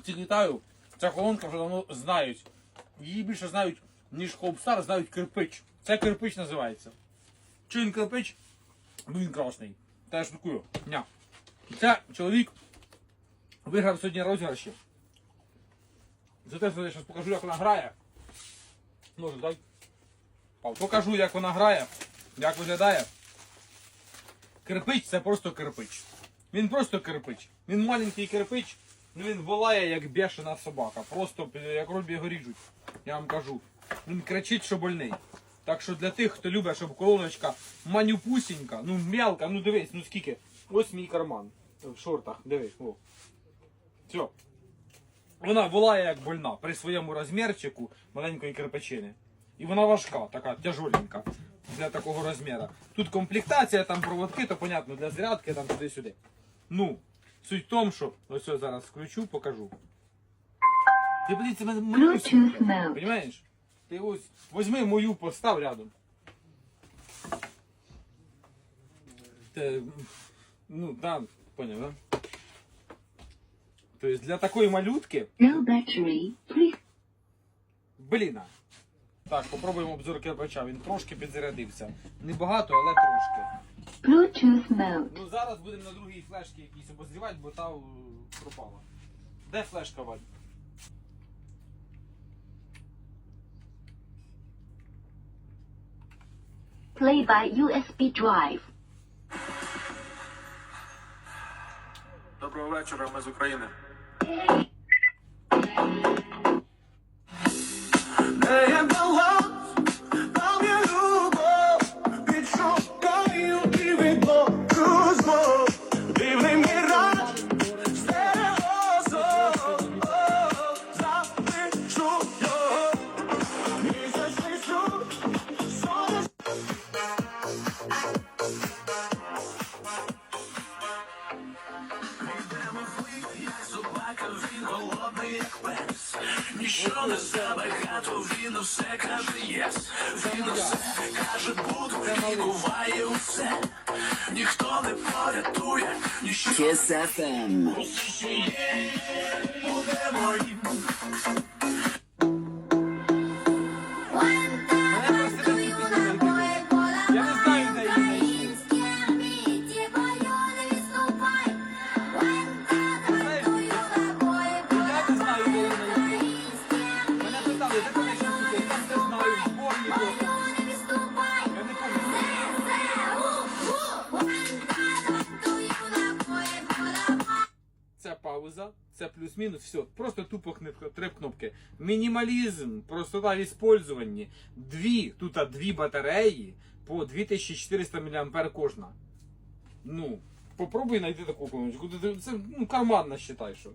Ці Китаю, ця колонка вже давно знають. Її більше знають, ніж Хоупстар, знають кирпич. Це кирпич називається. Чи він кирпич? Бо він красний. Та я шуткую. Ня. Це чоловік виграв сьогодні розіграші. За те, що я зараз покажу, як вона грає. Може, дай. Покажу, як вона грає, як виглядає. Кирпич це просто кирпич. Він просто кирпич. Він маленький кирпич, ну він волає як бешена собака. Просто е, як робі його ріжуть. Я вам кажу. Він кричить, що больний. Так що для тих, хто любить, щоб колоночка манюпусінька, ну мелка, ну дивись, ну скільки. Ось мій карман. В шортах, дивись, о. Все. Вона волає як больна при своєму розмірчику маленької кирпичини. І вона важка, така тяжоленька для такого розміру. Тут комплектація, там проводки, то понятно, для зарядки, там туди-сюди. Ну, суть в тому, що ось я зараз включу, покажу. Ти подивіться, мене мою Bluetooth mode. Понимаєш? Ти ось возьми мою, постав рядом. Те, ну, да, поняв, да? Тобто для такої малютки, No battery. Please. бліна. Так, попробуємо обзор кирпича. Він трошки підзарядився. Не багато, але трошки. Bluetooth mode. Ну зараз будемо на другій флешці якійсь обозрівати, бо та е, пропала. Де флешка, Вадь? Play by USB drive. Доброго вечора, ми з України. Ніщо не забагато, він все каже єс. Він каже буду, і усе. Ніхто не порятує, ніщо Kiss FM. Пауза, це плюс-мінус, все. Просто тупо три кнопки. Мінімалізм, простота в іспользуванні. Дві, тут дві батареї по 2400 мА кожна. Ну, попробуй знайти таку комусь. Це ну, карманна, считай, що.